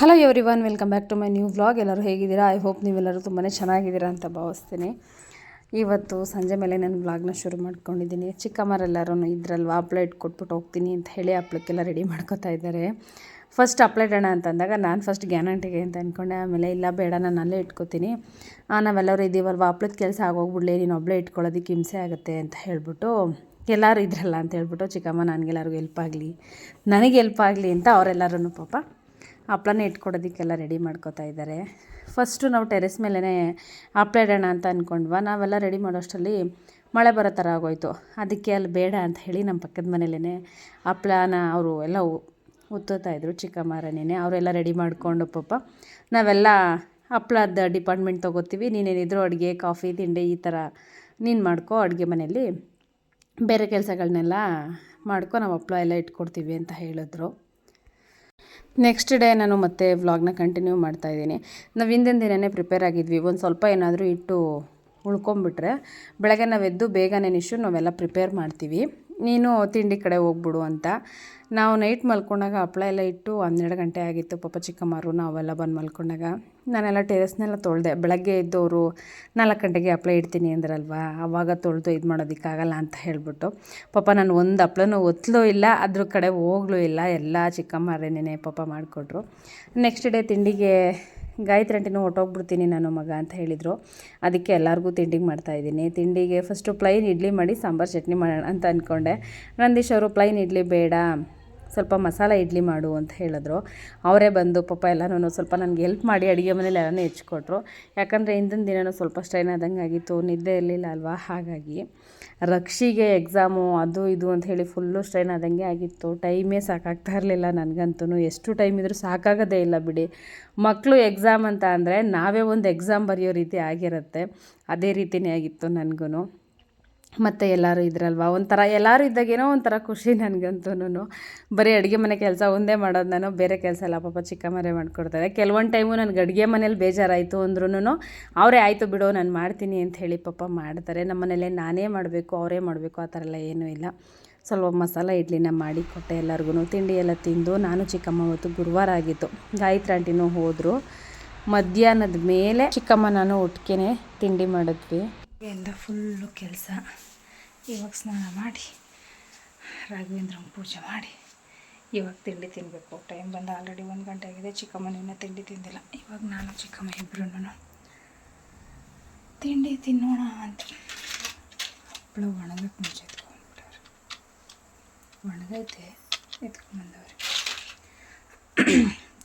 Hello everyone welcome back to my new vlog ಎಲ್ಲರೂ ಹೇಗಿದ್ದೀರಾ? I hope ನೀವೆಲ್ಲರೂ ತುಂಬಾ ಚೆನ್ನಾಗಿದ್ದೀರಾ ಅಂತ ಭಾವಿಸ್ತೀನಿ. ಇವತ್ತು ಸಂಜೆ ಮೇಲೆ ನಾನು ವ್ಲಾಗ್ನ ಶುರು ಮಾಡ್ಕೊಂಡಿದ್ದೀನಿ. ಚಿಕ್ಕಮ್ಮರೆಲ್ಲರೂ ಇದ್ರಲ್ವಾ ಹಪ್ಳ ಇಟ್ಕೊಟ್ಬಿಟ್ಟು ಹೋಗ್ತೀನಿ ಅಂತ ಹೇಳಿ ಹಪ್ಳಕ್ಕೆಲ್ಲ ರೆಡಿ ಮಾಡ್ಕೋತಾ ಇದ್ದಾರೆ. ಫಸ್ಟ್ ಹಪ್ಳ ಇಡೋಣ ಅಂತಂದಾಗ ನಾನು ಫಸ್ಟ್ ಗ್ಯಾರಂಟಿಗೆ ಅಂತ ಅಂದ್ಕೊಂಡೆ ಆಮೇಲೆ ಇಲ್ಲ, ಬೇಡ, ನಾನು ಅಲ್ಲೇ ಇಟ್ಕೊತೀನಿ. ನಾವೆಲ್ಲರೂ ಇದ್ದೀವಲ್ವ ಹಪ್ಳದ ಕೆಲಸ ಆಗೋಗ್ಬಿಡ್ಲಿ, ನೀನು ಒಬ್ಬಳೇ ಇಟ್ಕೊಳ್ಳೋದಕ್ಕೆ ಹಿಂಸೆ ಆಗುತ್ತೆ ಅಂತ ಹೇಳ್ಬಿಟ್ಟು ಎಲ್ಲರೂ ಇದ್ರಲ್ಲ ಅಂತ ಹೇಳ್ಬಿಟ್ಟು ಚಿಕ್ಕಮ್ಮ ನನಗೆಲ್ಲರಿಗೂ ಹೆಲ್ಪ್ ಆಗಲಿ, ನನಗೆ ಹೆಲ್ಪ್ ಆಗಲಿ ಅಂತ ಅವರೆಲ್ಲರೂ ಪಾಪ ಹಪ್ಳನ ಇಟ್ಕೊಡೋದಕ್ಕೆಲ್ಲ ರೆಡಿ ಮಾಡ್ಕೋತಾ ಇದ್ದಾರೆ. ಫಸ್ಟು ನಾವು ಟೆರೆಸ್ ಮೇಲೇ ಹಪ್ಪಳ ಇಡೋಣ ಅಂತ ಅಂದ್ಕೊಂಡ್ವ ನಾವೆಲ್ಲ ರೆಡಿ ಮಾಡೋಷ್ಟರಲ್ಲಿ ಮಳೆ ಬರೋ ಥರ ಆಗೋಯ್ತು. ಅದಕ್ಕೆ ಅಲ್ಲಿ ಬೇಡ ಅಂತ ಹೇಳಿ ನಮ್ಮ ಪಕ್ಕದ ಮನೇಲೇ ಹಪ್ಪಳನ ಅವರು ಎಲ್ಲ ಉತ್ತುತ್ತಾ ಇದ್ದರು ಚಿಕ್ಕಮ್ಮರನೇ ಅವರೆಲ್ಲ ರೆಡಿ ಮಾಡಿಕೊಂಡು ಪಾಪ ನಾವೆಲ್ಲ ಹಪ್ಪಳದ ಡಿಪಾರ್ಟ್ಮೆಂಟ್ ತೊಗೋತೀವಿ. ನೀನೇನಿದ್ರು ಅಡುಗೆ ಕಾಫಿ ತಿಂಡಿ ಈ ಥರ ನೀನು ಮಾಡ್ಕೋ, ಅಡುಗೆ ಮನೆಯಲ್ಲಿ ಬೇರೆ ಕೆಲಸಗಳನ್ನೆಲ್ಲ ಮಾಡ್ಕೊ, ನಾವು ಹಪ್ಪಳ ಎಲ್ಲ ಇಟ್ಕೊಡ್ತೀವಿ ಅಂತ ಹೇಳಿದ್ರು. ನೆಕ್ಸ್ಟ್ ಡೇ ನಾನು ಮತ್ತೆ ವ್ಲಾಗ್ನ ಕಂಟಿನ್ಯೂ ಮಾಡ್ತಾಯಿದ್ದೀನಿ ನಾವು ಹಿಂದಿನ ದಿನವೇ ಪ್ರಿಪೇರ್ ಆಗಿದ್ವಿ. ಒಂದು ಸ್ವಲ್ಪ ಏನಾದರೂ ಇಟ್ಟು ಉಳ್ಕೊಂಬಿಟ್ರೆ, ಬೆಳಗ್ಗೆ ನಾವು ಎದ್ದು ಬೇಗನೆ ನಿಶು ನಾವೆಲ್ಲ ಪ್ರಿಪೇರ್ ಮಾಡ್ತೀವಿ. ನೀನು ತಿಂಡಿ ಕಡೆ ಹೋಗ್ಬಿಡು ಅಂತ. ನಾವು ನೈಟ್ ಮಲ್ಕೊಂಡಾಗ ಹಪ್ಪಳ ಎಲ್ಲ ಇಟ್ಟು ಹನ್ನೆರಡು ಗಂಟೆ ಆಗಿತ್ತು ಪಾಪ ಚಿಕ್ಕಮ್ಮರು, ನಾವೆಲ್ಲ ಬಂದು ಮಲ್ಕೊಂಡಾಗ. ನಾನೆಲ್ಲ ಟೆರೆಸ್ನೆಲ್ಲ ತೊಳೆದೆ, ಬೆಳಗ್ಗೆ ಎದ್ದವರು ನಾಲ್ಕು ಗಂಟೆಗೆ ಹಪ್ಪಳ ಇಡ್ತೀನಿ ಅಂದ್ರಲ್ವಾ? ಆವಾಗ ತೊಳೆದು ಇದು ಮಾಡೋದಕ್ಕಾಗಲ್ಲ ಅಂತ ಹೇಳ್ಬಿಟ್ಟು. ಪಾಪ ನಾನು ಒಂದು ಹಪ್ಳನೂ ಒತ್ತಲೂ ಇಲ್ಲ, ಅದ್ರ ಕಡೆ ಹೋಗ್ಲೂ ಇಲ್ಲ. ಎಲ್ಲ ಚಿಕ್ಕಮ್ಮರೇನೇ ಪಾಪ ಮಾಡಿಕೊಟ್ರು. ನೆಕ್ಸ್ಟ್ ಡೇ ತಿಂಡಿಗೆ ಗಾಯತ್ರಿ ಆಂಟಿನೂ ಹೊಟ್ಟೋಗ್ಬಿಡ್ತೀನಿ ನಾನು ಮಗ ಅಂತ ಹೇಳಿದರು. ಅದಕ್ಕೆ ಎಲ್ಲರಿಗೂ ತಿಂಡಿಗೆ ಮಾಡ್ತಾಯಿದ್ದೀನಿ ತಿಂಡಿಗೆ ಫಸ್ಟು ಪ್ಲೈನ್ ಇಡ್ಲಿ ಮಾಡಿ ಸಾಂಬಾರು ಚಟ್ನಿ ಮಾಡೋಣ ಅಂತ ಅಂದ್ಕೊಂಡೆ ನಂದೀಶ್ ಅವರು ಪ್ಲೈನ್ ಇಡ್ಲಿ ಬೇಡ. ಸ್ವಲ್ಪ ಮಸಾಲ ಇಡ್ಲಿ ಮಾಡು ಅಂತ ಹೇಳಿದ್ರು. ಅವರೇ ಬಂದು ಪಾಪ ಎಲ್ಲನೂ ಸ್ವಲ್ಪ ನನಗೆ ಹೆಲ್ಪ್ ಮಾಡಿ, ಅಡುಗೆ ಮನೇಲಿ ಎಲ್ಲನೂ ಹೆಚ್ಕೊಟ್ರು. ಯಾಕಂದರೆ ಹಿಂದಿನ ದಿನವೂ ಸ್ವಲ್ಪ ಸ್ಟ್ರೈನ್ ಆದಂಗೆ ಆಗಿತ್ತು ನಿದ್ದೆ ಇರಲಿಲ್ಲ ಅಲ್ವಾ? ಹಾಗಾಗಿ ರಕ್ಷಿಗೆ ಎಕ್ಸಾಮು ಅದು ಇದು ಅಂತ ಹೇಳಿ ಫುಲ್ಲು ಸ್ಟ್ರೈನ್ ಆದಂಗೆ ಆಗಿತ್ತು. ಟೈಮೇ ಸಾಕಾಗ್ತಾ ಇರಲಿಲ್ಲ ನನಗಂತೂ ಎಷ್ಟು ಟೈಮ್ ಇದ್ರೂ ಸಾಕಾಗೋದೇ ಇಲ್ಲ ಬಿಡಿ. ಮಕ್ಕಳು ಎಕ್ಸಾಮ್ ಅಂತ ಅಂದರೆ ನಾವೇ ಒಂದು ಎಕ್ಸಾಮ್ ಬರೆಯೋ ರೀತಿ ಆಗಿರುತ್ತೆ. ಅದೇ ರೀತಿಯೇ ಆಗಿತ್ತು ನನಗೂ ಮತ್ತು ಎಲ್ಲರೂ ಇದ್ರಲ್ವ? ಒಂಥರ ಎಲ್ಲರೂ ಇದ್ದಾಗೇನೋ ಒಂಥರ ಖುಷಿ ನನಗಂತೂ ಬರೀ ಅಡುಗೆ ಮನೆ ಕೆಲಸ ಒಂದೇ ಮಾಡೋದು ನಾನು, ಬೇರೆ ಕೆಲಸ ಎಲ್ಲ ಪಾಪ ಚಿಕ್ಕಮ್ಮರೇ ಮಾಡಿಕೊಡ್ತಾರೆ. ಕೆಲವೊಂದು ಟೈಮು ನನಗೆ ಅಡುಗೆ ಮನೇಲಿ ಬೇಜಾರಾಯಿತು ಅಂದ್ರೂ ಅವರೇ ಆಯಿತು ಬಿಡು, ನಾನು ಮಾಡ್ತೀನಿ ಅಂತ ಹೇಳಿ ಪಾಪ ಮಾಡ್ತಾರೆ. ನಮ್ಮ ಮನೇಲಿ ನಾನೇ ಮಾಡಬೇಕು, ಅವರೇ ಮಾಡಬೇಕು, ಆ ಥರ ಎಲ್ಲ ಏನೂ ಇಲ್ಲ. ಸ್ವಲ್ಪ ಮಸಾಲ, ಇಡ್ಲಿನ ಮಾಡಿ ಕೊಟ್ಟೆ ಎಲ್ಲರಿಗೂ ತಿಂಡಿ ಎಲ್ಲ ತಿಂದು ನಾನು ಚಿಕ್ಕಮ್ಮ ಹೊತ್ತು ಗುರುವಾರ ಆಗಿತ್ತು. ಗಾಯತ್ರಿ ಆಂಟಿನೂ ಹೋದರು. ಮಧ್ಯಾಹ್ನದ ಮೇಲೆ ಚಿಕ್ಕಮ್ಮ ನಾನು ಒಟ್ಟಿಗೆ ತಿಂಡಿ ಮಾಡಿದ್ವಿ. ಇಂದ ಫುಲ್ಲು ಕೆಲಸ. ಇವಾಗ ಸ್ನಾನ ಮಾಡಿ, ರಾಘವೇಂದ್ರನ ಪೂಜೆ ಮಾಡಿ. ಇವಾಗ ತಿಂಡಿ ತಿನ್ನಬೇಕು ಟೈಮ್ ಬಂದು ಆಲ್ರೆಡಿ ಒಂದು ಗಂಟೆ ಆಗಿದೆ. ಚಿಕ್ಕಮ್ಮನ ತಿಂಡಿ ತಿಂದಿಲ್ಲ. ಇವಾಗ ನಾನು, ಚಿಕ್ಕಮ್ಮ ಇಬ್ಬರೂ ತಿಂಡಿ ತಿನ್ನೋಣ ಅಂತ. ಹಪ್ಪಳ ಒಣಗಕ್ಕೆ ಮುಂಚೆ ಎತ್ಕೊಂಡ್ಬಿಟ್ಟವ್ರೆ ಒಣಗೈತೆ, ಎತ್ಕೊಂಡ್ಬಂದವ್ರೆ.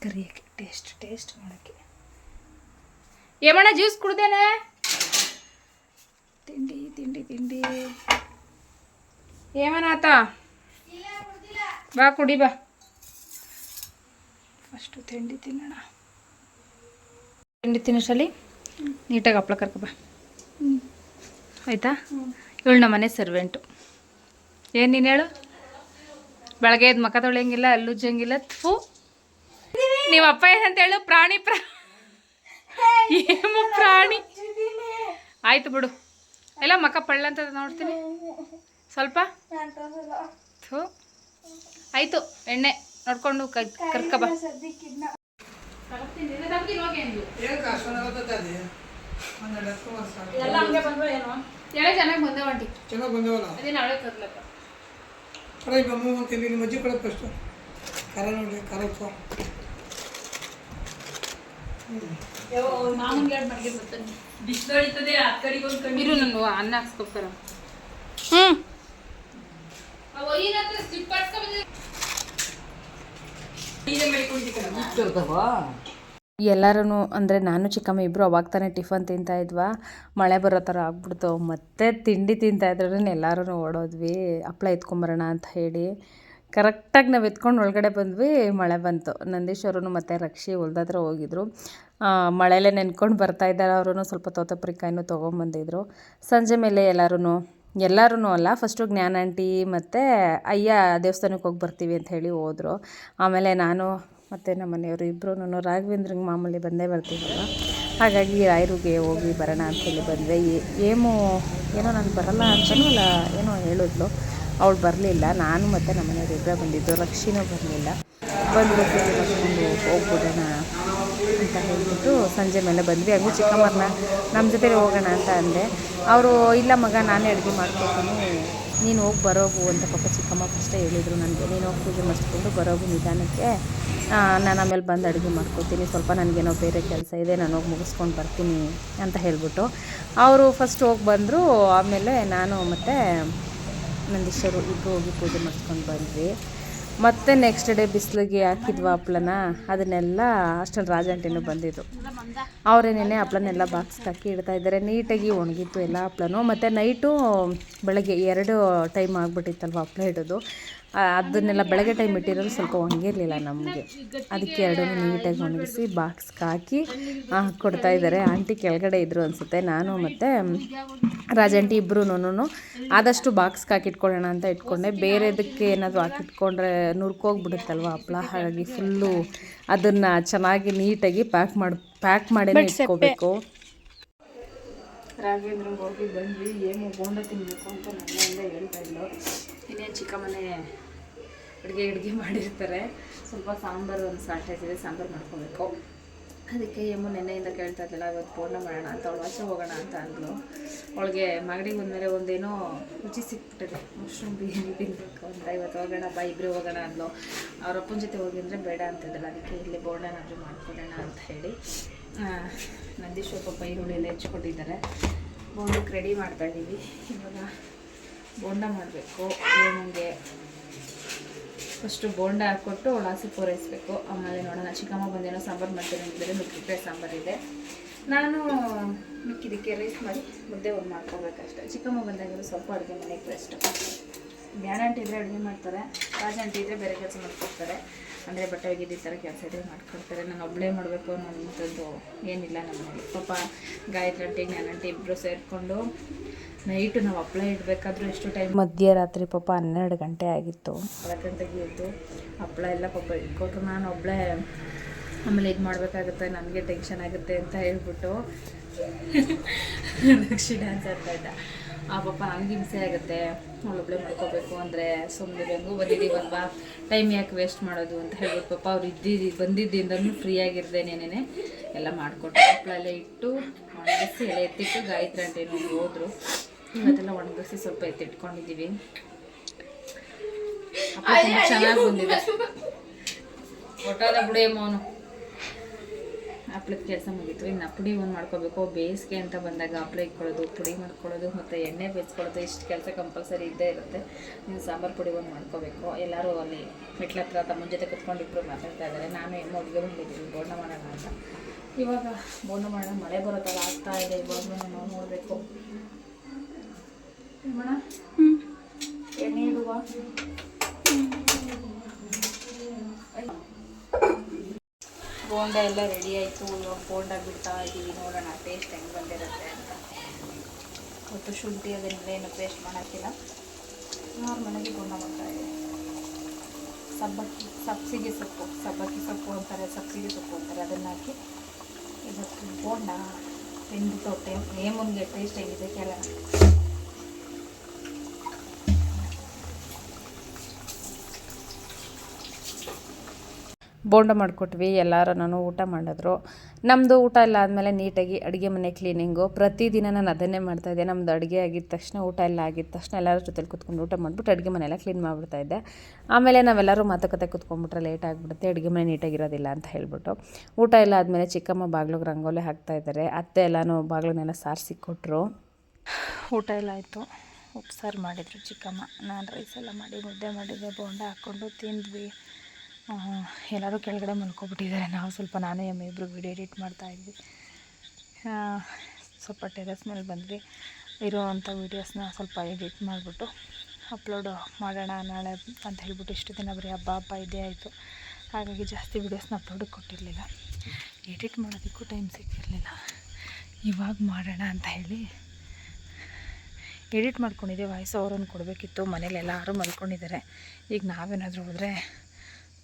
ಕರಿಯೋಕ್ಕೆ ಟೇಸ್ಟ್ ಟೇಸ್ಟ್ ಮಾಡೋಕ್ಕೆ ಏಮಣ್ಣ ಜ್ಯೂಸ್ ಕುಡ್ದೇನೆ? ತಿಂಡಿ ತಿಂಡಿ ತಿಂಡಿ ಏಮನಾತ ಬಾ ಕುಡಿ ಬಾ ಫಸ್ಟು ತಿಂಡಿ ತಿನ್ನೋಣ ತಿಂಡಿ ತಿನ್ನೋಷ್ಟರಲ್ಲಿ ನೀಟಾಗಿ ಹಪ್ಳ ಕರ್ಕೊ ಬಾ ಆಯಿತಾ ಇವಳು ನಮ್ಮ ಮನೆ ಸರ್ವೆಂಟು ಏನು ನೀನು ಹೇಳು ಬೆಳಗ್ಗೆ ಎದ್ದು ಮಕ್ಕ ತೊಳೆಯಂಗಿಲ್ಲ ಅಲ್ಲುಜ್ಜಂಗಿಲ್ಲ ಥೂ ನೀವು ಅಪ್ಪ ಏನಂತ ಹೇಳು ಪ್ರಾಣಿ ಪ್ರಾ ಏನು ಪ್ರಾಣಿ ಆಯ್ತು ಬಿಡು ಎಲ್ಲ ಮಕ್ಕ ಪಳ್ಳ ಅಂತ ನೋಡ್ತೀನಿ. ಸ್ವಲ್ಪ? ಥೂ. ಆಯ್ತು ಎಣ್ಣೆ ನೋಡ್ಕೊಂಡು ಕರ್ಕ ಬಾ. ಎಳೆ ಚೆನ್ನಾಗಿ ಬಂದೆ ಒಂಟಿ ಚೆನ್ನಾಗಿ ಬಂದವಲ್ಲ? ಅದೇ ನಾಳೆ ಕರ್ಲಪ್ಪ ಕಡೆ ಬಮ್ಮ ಅಂತೀನಿ ನಿಮ್ಮ ಅಜ್ಜಿ ಕಡೆ ಫಸ್ಟು ಖಾರ ನೋಡಿ ಖಾರ ಎಲ್ಲರೂ ಅಂದರೆ ನಾನು ಚಿಕ್ಕಮ್ಮ ಇಬ್ಬರು ಅವಾಗ ತಾನೇ ಟಿಫನ್ ತಿಂತಾ ಇದ್ವಾ. ಮಳೆ ಬರೋ ಥರ ಆಗ್ಬಿಡ್ತು. ಮತ್ತೆ ತಿಂಡಿ ತಿಂತಾ ಇದ್ರೂ ಎಲ್ಲರೂ ಓಡೋದ್ವಿ. ಹಪ್ಳ ಎತ್ಕೊಂಬರೋಣ ಅಂತ ಹೇಳಿ. ಕರೆಕ್ಟಾಗಿ ನಾವು ಎತ್ಕೊಂಡು ಒಳಗಡೆ ಬಂದ್ವಿ, ಮಳೆ ಬಂತು. ನಂದೀಶ್ವರನು ಮತ್ತು ರಕ್ಷಿ ಹೊಲ್ದತ್ರ ಹೋಗಿದ್ರು. ಮಳೆಯಲ್ಲೇ ನೆನ್ಕೊಂಡು ಬರ್ತಾ ಇದ್ದಾರೆ ಅವರು ಸ್ವಲ್ಪ ತೋತಪ್ರಿಕಾಯಿನೂ ತೊಗೊಂಬಂದಿದ್ರು. ಸಂಜೆ ಮೇಲೆ ಎಲ್ಲರೂ ಎಲ್ಲರೂ ಅಲ್ಲ ಫಸ್ಟು ಜ್ಞಾನ ಆಂಟಿ ಮತ್ತು ಅಯ್ಯ ದೇವಸ್ಥಾನಕ್ಕೆ ಹೋಗಿ ಬರ್ತೀವಿ ಅಂತ ಹೇಳಿ ಹೋದರು. ಆಮೇಲೆ ನಾನು ಮತ್ತು ನಮ್ಮ ಮನೆಯವರು ಇಬ್ಬರು ರಾಘವೇಂದ್ರಂಗೆ ಮಾಮೂಲಿ ಬಂದೇ ಬರ್ತಿದ್ರಲ್ಲ ಹಾಗಾಗಿ ರಾಯರಿಗೆ ಹೋಗಿ ಬರೋಣ ಬಂದ್ವಿ. ಏ- ಏಮು, ಏನೋ ನಾನು ಬರಲ್ಲ ಅಂತಲೂ ಅಲ್ಲ, ಏನೋ ಹೇಳಿದ್ಲು. ಅವಳು ಬರಲಿಲ್ಲ. ನಾನು ಮತ್ತು ನಮ್ಮ ಮನೆಯವ್ರು ಇಬ್ಬರ ಬಂದಿದ್ದು. ರಕ್ಷಿನೂ ಬರಲಿಲ್ಲ. ಬಂದು ಪೂಜೆ ಮಾಡಿಸ್ಕೊಂಡು ಹೋಗ್ಬಿಡೋಣ ಅಂತ ಹೇಳಿಬಿಟ್ಟು ಸಂಜೆ ಮೇಲೆ ಬಂದ್ವಿ. ಹಂಗೂ ಚಿಕ್ಕಮ್ಮರನ್ನ ನಮ್ಮ ಜೊತೆಲಿ ಹೋಗೋಣ ಅಂತ ಅಂದೆ. ಅವರು, ಇಲ್ಲ ಮಗ, ನಾನೇ ಅಡುಗೆ ಮಾಡ್ಕೊತೀನಿ. ನೀನು ಹೋಗಿ ಬರೋಗು ಅಂತ ಪಾಪ ಚಿಕ್ಕಮ್ಮ ಫಸ್ಟೇ ಹೇಳಿದರು ನನಗೆ. ನೀನು ಹೋಗಿ ಪೂಜೆ ಮಾಡಿಸ್ಕೊಂಡು ಬರೋಗು ನಿಧಾನಕ್ಕೆ. ನಾನು ಆಮೇಲೆ ಬಂದು ಅಡುಗೆ ಮಾಡ್ಕೊತೀನಿ. ಸ್ವಲ್ಪ ನನಗೇನೋ ಬೇರೆ ಕೆಲಸ ಇದೆ, ನಾನು ಹೋಗಿ ಮುಗಿಸ್ಕೊಂಡು ಬರ್ತೀನಿ ಅಂತ ಹೇಳ್ಬಿಟ್ಟು. ಅವರು ಫಸ್ಟ್ ಹೋಗಿ ಬಂದರು. ಆಮೇಲೆ ನಾನು ಮತ್ತು ನಂದೀಶರು ಇಬ್ಬರು ಹೋಗಿ ಪೂಜೆ ಮಾಡಿಸ್ಕೊಂಡು ಬಂದ್ವಿ. ಮತ್ತೆ ನೆಕ್ಸ್ಟ್ ಡೇ ಬಿಸಿಲಿಗೆ ಹಾಕಿದ್ವು ಹಪ್ಳನ ಅದನ್ನೆಲ್ಲ ಅಷ್ಟೊಂದು ರಾಜಂಟಿನೂ ಬಂದಿದ್ದು ಅವರೇನೇನೆ ಹಪ್ಳನೆಲ್ಲ ಬಾಕ್ಸ್ ಹಾಕಿ ಇಡ್ತಾ ಇದ್ದಾರೆ ನೀಟಾಗಿ ಒಣಗಿತ್ತು ಎಲ್ಲ ಹಪ್ಳನೂ ಮತ್ತು ನೈಟು ಬೆಳಗ್ಗೆ ಎರಡು ಟೈಮ್ ಆಗಿಬಿಟ್ಟಿತ್ತಲ್ವ ಹಪ್ಳ ಇಡೋದು ಅದನ್ನೆಲ್ಲ ಬೆಳಗ್ಗೆ ಟೈಮ್ ಇಟ್ಟಿರೋದು ಸ್ವಲ್ಪ ಒಣಗಿರಲಿಲ್ಲ ನಮಗೆ. ಅದಕ್ಕೆ ಎರಡನ್ನೂ ನೀಟಾಗಿ ಒಣಗಿಸಿ ಬಾಕ್ಸ್ಗೆ ಹಾಕಿ ಕೊಡ್ತಾ ಇದ್ದಾರೆ. ಆಂಟಿ ಕೆಳಗಡೆ ಇದ್ದರು ಅನಿಸುತ್ತೆ ನಾನು ಮತ್ತು ರಾಜಂಟಿ ಇಬ್ಬರೂ ಆದಷ್ಟು ಬಾಕ್ಸ್ಗೆ ಹಾಕಿಟ್ಕೊಳ್ಳೋಣ ಅಂತ ಇಟ್ಕೊಂಡೆ. ಬೇರೆದಕ್ಕೆ ಏನಾದರೂ ಹಾಕಿಟ್ಕೊಂಡ್ರೆ ನುರ್ಕೋಗ್ಬಿಡುತ್ತಲ್ವ ಹಪ್ಳ? ಹಾಗಾಗಿ ಫುಲ್ಲು ಅದನ್ನು ಚೆನ್ನಾಗಿ ನೀಟಾಗಿ ಪ್ಯಾಕ್ ಮಾಡಿ ಪ್ಯಾಕ್ ಮಾಡೇ ಇಟ್ಕೋಬೇಕು. ರಾಘವೇಂದ್ರ ಹೋಗಿ ಬಂದ್ವಿ. ಏನು ಬೋಂಡ ತಿನ್ನಬೇಕು ಅಂತ ನನ್ನಿಂದ ಹೇಳ್ತಾ ಇದ್ಲು. ಇನ್ನೇನು ಚಿಕ್ಕಮ್ಮನೆ ಅಡುಗೆ ಅಡುಗೆ ಮಾಡಿರ್ತಾರೆ. ಸ್ವಲ್ಪ ಸಾಂಬಾರು ಒಂದು ಶಾರ್ಟೇಜ್ ಇದೆ ಸಾಂಬಾರು ಮಾಡ್ಕೋಬೇಕು. ಅದಕ್ಕೆ ಯಮ್ಮು ನೆನ್ನೆಯಿಂದ ಕೇಳ್ತಾ ಇದ್ದಲ್ಲ ಇವತ್ತು ಪೂರ್ಣ ಮಾಡೋಣ ಅಂತ, ಅವಳು ಆಚೆ ಹೋಗೋಣ ಅಂತ ಅಂದ್ಲು. ಅವಳಿಗೆ ಮಗಡಿಗೆ ಬಂದಮೇಲೆ ಒಂದೇನೋ ರುಚಿ ಸಿಕ್ಬಿಟ್ಟಿದೆ. ಮಶ್ರೂಮ್ ಬಿರಿಯಾನಿ ತಿನ್ನಬೇಕು ಅಂತ. ಇವತ್ತು ಹೋಗೋಣ, ಬಾ ಇಬ್ಬರು ಹೋಗೋಣ ಅಂದ್ಲು. ಅವ್ರ ಅಪ್ಪನ ಜೊತೆ ಹೋಗಿ ಅಂದರೆ ಬೇಡ ಅಂತಿದ್ದಲ್ಲ ಅದಕ್ಕೆ ಇಲ್ಲಿ ಬೋಂಡನಾದರೂ ಮಾಡ್ಕೊಡೋಣ ಅಂತ ಹೇಳಿ ನಂದೀಶ್ವರ ಪಾಪ ಈರುಳ್ಳಿ ಎಲ್ಲ ಹೆಚ್ಕೊಂಡಿದ್ದಾರೆ. ಬೋಂಡಕ್ಕೆ ರೆಡಿ ಮಾಡ್ತಾ ಇದ್ದೀವಿ ಇವಾಗ ಬೋಂಡ ಮಾಡಬೇಕು. ಏನಿಗೆ? ಫಸ್ಟು ಬೋಂಡ ಹಾಕ್ಕೊಟ್ಟು ಒಳಾಸಿ ಪೂರೈಸಬೇಕು. ಆಮೇಲೆ ನೋಡೋಣ, ಚಿಕ್ಕಮ್ಮ ಬಂದೇನೋ ಸಾಂಬಾರು ಮಾಡ್ತೀನಿ ಅಂತಿದ್ದಾರೆ ಸಾಂಬಾರು ಸಾಂಬಾರಿದೆ ನಾನು ಮಿಕ್ಕಿದಕ್ಕೆ ರೈಸ್ ಮಾಡಿ ಮುದ್ದೆ ಒಂದು ಮಾಡ್ಕೋಬೇಕಷ್ಟೆ ಚಿಕ್ಕಮ್ಮ ಬಂದಾಗ ಸ್ವಲ್ಪ ಅಡುಗೆ ಮನೆಗೆ ಬೆಸ್ಟು ಗ್ಯಾರಂಟಿ ಇದ್ದರೆ ಅಡುಗೆ ಮಾಡ್ತಾರೆ ರಾಜಂಟಿ ಇದ್ದರೆ ಬೇರೆ ಕೆಲಸ ಮಾಡ್ಕೊಡ್ತಾರೆ. ಅಂದರೆ ಬಟ್ಟೆ ಒಗೆದು ಈ ಥರ ಕೆಲಸ ಇದ್ದರೆ ಮಾಡ್ಕೊಡ್ತಾರೆ. ನಾನು ಒಬ್ಬಳೇ ಮಾಡಬೇಕು ಅನ್ನೋಂಥದ್ದು ಏನಿಲ್ಲ ನಮ್ಮಲ್ಲಿ ಪಾಪ ಗಾಯತ್ರಿ ಆಂಟಿ ಜ್ಞಾನಂಟಿ ಇಬ್ಬರು ಸೇರಿಕೊಂಡು ನೈಟು ನಾವು ಹಪ್ಪಳ ಇಡಬೇಕಾದ್ರೂ ಎಷ್ಟು ಟೈಮ್ ಮಧ್ಯರಾತ್ರಿ ಪಾಪ ಹನ್ನೆರಡು ಗಂಟೆ ಆಗಿತ್ತು. ನಾಲ್ಕು ಗಂಟೆಗೆ ಎದ್ದು ಹಪ್ಪಳ ಎಲ್ಲ ಪಾಪ ಇಟ್ಕೊಟ್ರು ನಾನು ಒಬ್ಬಳೇ ಆಮೇಲೆ ಇದು ಮಾಡಬೇಕಾಗುತ್ತೆ ನನಗೆ ಟೆನ್ಷನ್ ಆಗುತ್ತೆ ಅಂತ ಹೇಳ್ಬಿಟ್ಟು ದಕ್ಷಿಣ ಡ್ಯಾನ್ಸ್ ಆಡ್ತಾ ಇದ್ದ. ಆ ಪಾಪ ಹಂಗೆ ಹಿಂಸೆ ಆಗುತ್ತೆ ಅವಳೊಬ್ಳೆ ಮಾಡ್ಕೋಬೇಕು ಅಂದರೆ ಸುಮ್ಮನೆ ಹೆಂಗೂ ಬಂದಿದ್ದೀವಲ್ವಾ ಟೈಮ್ ಯಾಕೆ ವೇಸ್ಟ್ ಮಾಡೋದು ಅಂತ ಹೇಳ್ಬಿಟ್ಟು ಪಾಪ ಅವ್ರು ಇದ್ದಿದ್ದು ಫ್ರೀ ಫ್ರೀಯಾಗಿರ್ದೇನೇನೆ ಎಲ್ಲ ಮಾಡಿಕೊಟ್ಟು ಹಪ್ಪಳ ಎಲ್ಲ ಇಟ್ಟು ಎಲೆ ಎತ್ತಿಟ್ಟು ಗಾಯತ್ರಿ ಏನು ಹೋದ್ರು. ಇವತ್ತೆಲ್ಲ ಒಣಗಿಸಿ ಸ್ವಲ್ಪ ಎತ್ತಿಟ್ಕೊಂಡಿದ್ದೀವಿ ಚೆನ್ನಾಗಿ ಬಂದಿದೆ. ಒಟ್ಟಾದ ಬಿಡಿ ಮೋನು. ಹಪ್ಳದ ಕೆಲಸ ಮುಗೀತು. ಇನ್ನು ಪುಡಿ ಒಂದು ಮಾಡ್ಕೋಬೇಕು. ಬೇಸಿಗೆ ಅಂತ ಬಂದಾಗ ಹಪ್ಳ ಇಟ್ಕೊಳ್ಳೋದು ಪುಡಿ ಮಾಡ್ಕೊಳ್ಳೋದು ಮತ್ತು ಎಣ್ಣೆ ಬೇಯಿಸ್ಕೊಳ್ಳೋದು ಇಷ್ಟು ಕೆಲಸ ಕಂಪಲ್ಸರಿ ಇದ್ದೇ ಇರುತ್ತೆ. ನೀವು ಸಾಂಬಾರು ಪುಡಿ ಒಂದು ಮಾಡ್ಕೋಬೇಕು. ಎಲ್ಲರೂ ಅಲ್ಲಿ ಮೆಟ್ಲ ಹತ್ರ ತಮ್ಮ ಜೊತೆ ಕುತ್ಕೊಂಡಿಬ್ರು ಮಾತಾಡ್ತಾ ಇದ್ದಾರೆ. ನಾನು ಎಮ್ಮೆ ಅಡುಗೆ ಬಂದಿದ್ದೀನಿ. ಬೋಂಡ ಮಾಡೋಣ ಅಂತ. ಇವಾಗ ಬೋಂಡ ಮಾಡೋಣ. ಮಳೆ ಬರೋ ಥರ ಆಗ್ತಾ ಇದೆ. ಇವಾಗ ನಾವು ನೋಡಬೇಕು. ಎಣ್ಣೆ ಇಡುವ? ಬೋಂಡ ಎಲ್ಲ ರೆಡಿ ಆಯಿತು. ಇವಾಗ ಬೋಂಡ ಬಿಡ್ತಾ ಇದ್ದೀವಿ ನೋಡೋಣ ಟೇಸ್ಟ್ ಹೆಂಗೆ ಬಂದಿರುತ್ತೆ ಅಂತ. ಮತ್ತು ಶುಂಠಿ ಅದನ್ನೆಲ್ಲ ಏನು ಪೇಸ್ಟ್ ಮಾಡೋಕ್ಕಿಲ್ಲ. ನಾರ್ಮಲಾಗಿ ಬೋಂಡ ಮಾಡ್ತಾ ಇದ್ದೀವಿ ಸಬ್ಬಕ್ಕಿ ಸಬ್ಸಿಗೆ ಸೊಪ್ಪು. ಸಬ್ಬಕ್ಕಿ ಸೊಪ್ಪು ಅಂತಾರೆ ಸಬ್ಸಿಗೆ ಸೊಪ್ಪು ಅಂತಾರೆ. ಅದನ್ನು ಹಾಕಿ ಇವತ್ತು ಬೋಂಡ ತಿಂದ್ಬಿಟ್ಟು ತೊಟ್ಟೆ ನೇಮುನ್ಗೆ ಟೇಸ್ಟ್ ಹೇಗಿದೆ ಕೆಲ ಬೋಂಡ ಮಾಡಿಕೊಟ್ವಿ ಎಲ್ಲರೂ ಊಟ ಮಾಡಿದ್ರು. ನಮ್ಮದು ಊಟ ಎಲ್ಲ ಆದಮೇಲೆ ನೀಟಾಗಿ ಅಡುಗೆ ಮನೆ ಕ್ಲೀನಿಂಗು ಪ್ರತಿದಿನ ನಾನು ಅದನ್ನೇ ಮಾಡ್ತಾಯಿದ್ದೆ ನಮ್ಮದು ಅಡುಗೆ ಆಗಿದ ತಕ್ಷಣ ಊಟ ಎಲ್ಲ ಆಗಿದ ತಕ್ಷಣ ಎಲ್ಲರ ಜೊತೆಲಿ ಕುತ್ಕೊಂಡು ಊಟ ಮಾಡಿಬಿಟ್ಟು ಅಡುಗೆ ಮನೆಯೆಲ್ಲ ಕ್ಲೀನ್ ಮಾಡಿಬಿಡ್ತಾಯಿದ್ದೆ ಆಮೇಲೆ ನಾವೆಲ್ಲರೂ ಮಾತುಕತೆ ಕುತ್ಕೊಂಡ್ಬಿಟ್ರೆ ಲೇಟ್ ಆಗಿಬಿಡುತ್ತೆ. ಅಡುಗೆ ಮನೆ ನೀಟಾಗಿರೋದಿಲ್ಲ ಅಂತ ಹೇಳ್ಬಿಟ್ಟು. ಊಟ ಎಲ್ಲ ಆದಮೇಲೆ ಚಿಕ್ಕಮ್ಮ ಬಾಗ್ಲಿಗೆ ರಂಗೋಲಿ ಹಾಕ್ತಾಯಿದ್ದಾರೆ ಅತ್ತೆ ಎಲ್ಲನೂ ಬಾಗ್ಲನ್ನೆಲ್ಲ ಸಾರಿಸಿ ಕೊಟ್ಟರು ಊಟ ಎಲ್ಲ ಆಯಿತು. ಉಪ್ಸಾರು ಮಾಡಿದರು ಚಿಕ್ಕಮ್ಮ. ನಾನು ರೈಸ್ ಎಲ್ಲ ಮಾಡಿ ಮುದ್ದೆ ಮಾಡಿದ್ದೆ ಬೋಂಡ ಹಾಕ್ಕೊಂಡು ತಿಂದ್ವಿ. ಎಲ್ಲರೂ ಕೆಳಗಡೆ ಮಲ್ಕೊಬಿಟ್ಟಿದ್ದಾರೆ. ನಾವು ಸ್ವಲ್ಪ ನಾನು ಎಮ್ಮೆ ಇಬ್ಬರು ವೀಡಿಯೋ ಎಡಿಟ್ ಮಾಡ್ತಾ ಇದ್ವಿ. ಆ, ಸ್ವಲ್ಪ ಟೆರೆಸ್ ಮೇಲೆ ಬಂದ್ವಿ. ಇರೋವಂಥ ವೀಡಿಯೋಸ್ನ ಸ್ವಲ್ಪ ಎಡಿಟ್ ಮಾಡಿಬಿಟ್ಟು ಅಪ್ಲೋಡ್ ಮಾಡೋಣ ನಾಳೆ ಅಂತ ಹೇಳ್ಬಿಟ್ಟು ಇಷ್ಟು ದಿನ ಬರೀ ಹಬ್ಬ ಹಬ್ಬ ಇದೇ ಆಯಿತು. ಹಾಗಾಗಿ ಜಾಸ್ತಿ ವೀಡಿಯೋಸ್ನ ಅಪ್ಲೋಡಿಗೆ ಕೊಟ್ಟಿರಲಿಲ್ಲ. ಎಡಿಟ್ ಮಾಡೋದಕ್ಕೂ ಟೈಮ್ ಸಿಕ್ಕಿರಲಿಲ್ಲ. ಇವಾಗ ಮಾಡೋಣ ಅಂತ ಹೇಳಿ ಎಡಿಟ್ ಮಾಡ್ಕೊಂಡಿದ್ದೆ. ವಾಯ್ಸ್ ಓವರನ್ನು ಕೊಡಬೇಕಿತ್ತು. ಮನೇಲಿ ಎಲ್ಲರೂ ಮಲ್ಕೊಂಡಿದ್ದಾರೆ. ಈಗ ನಾವೇನಾದರೂ ಹೋದರೆ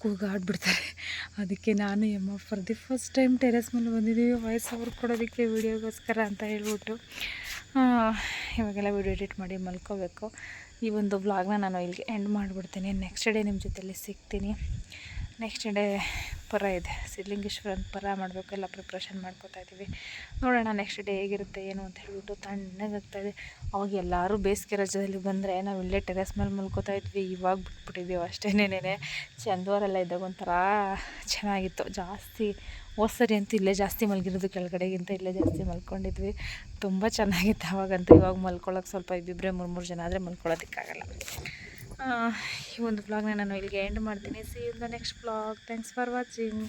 ಕೂಗಾಡ್ಬಿಡ್ತಾರೆ ಅದಕ್ಕೆ ನಾನು ಎಮ್ಮ for the first time terrace ಮೇಲೆ ಬಂದಿದ್ದೀವಿ. ವಾಯ್ಸ್ ಓವರ್ ಕೊಡೋದಕ್ಕೆ ವೀಡಿಯೋಗೋಸ್ಕರ ಅಂತ ಹೇಳ್ಬಿಟ್ಟು ಇವಾಗೆಲ್ಲ ವೀಡಿಯೋ ಎಡಿಟ್ ಮಾಡಿ ಮಲ್ಕೋಬೇಕು. ಈ ಒಂದು ವ್ಲಾಗ್ನ ನಾನು ಇಲ್ಲಿಗೆ ಎಂಡ್ ಮಾಡಿಬಿಡ್ತೀನಿ. ನೆಕ್ಸ್ಟ್ ಡೇ ನಿಮ್ಮ ಜೊತೆಲಿ ಸಿಗ್ತೀನಿ. ನೆಕ್ಸ್ಟ್ ಡೇ ಪರ ಇದೆ. ಸಿದ್ಧಲಿಂಗೇಶ್ವರನ ಪರ ಮಾಡಬೇಕು ಎಲ್ಲ ಪ್ರಿಪ್ರೇಷನ್ ಮಾಡ್ಕೋತಾ ಇದ್ದೀವಿ. ನೋಡೋಣ ನೆಕ್ಸ್ಟ್ ಡೇ ಹೇಗಿರುತ್ತೆ, ಏನು ಅಂತ ಹೇಳ್ಬಿಟ್ಟು ತಣ್ಣಗಾಗ್ತಾಯಿದೆ ಅವಾಗ ಎಲ್ಲರೂ ಬೇಸಿಗೆ ರಜದಲ್ಲಿ ಬಂದರೆ ನಾವು ಇಲ್ಲೇ ಟೆರೆಸ್ ಮೇಲೆ ಮಲ್ಕೋತಾ ಇದ್ವಿ. ಇವಾಗ ಬಿಟ್ಬಿಟ್ಟಿದ್ದೀವಿ ಅಷ್ಟೇನೇನೇ ನೆನೆ ಚಂದವರೆಲ್ಲ ಇದ್ದಾಗ ಒಂಥರ ಚೆನ್ನಾಗಿತ್ತು. ಜಾಸ್ತಿ ಹೋದ ಸರಿ ಅಂತೂ ಇಲ್ಲೇ ಜಾಸ್ತಿ ಮಲಗಿರೋದು ಕೆಳಗಡೆಗಿಂತ ಇಲ್ಲೇ ಜಾಸ್ತಿ ಮಲ್ಕೊಂಡಿದ್ವಿ. ತುಂಬ ಚೆನ್ನಾಗಿತ್ತು ಅವಾಗಂತೂ. ಇವಾಗ ಮಲ್ಕೊಳ್ಳೋಕೆ ಸ್ವಲ್ಪ ಇಬ್ಬಿಬ್ಬರೇ ಮೂರು ಮೂರು ಜನ ಆದರೆ ಮಲ್ಕೊಳ್ಳೋದಕ್ಕಾಗಲ್ಲ ಈ ಒಂದು ವ್ಲಾಗ್ನ ನಾನು ಇಲ್ಲಿಗೆ ಎಂಡ್ ಮಾಡ್ತೀನಿ. See in the next vlog thanks for watching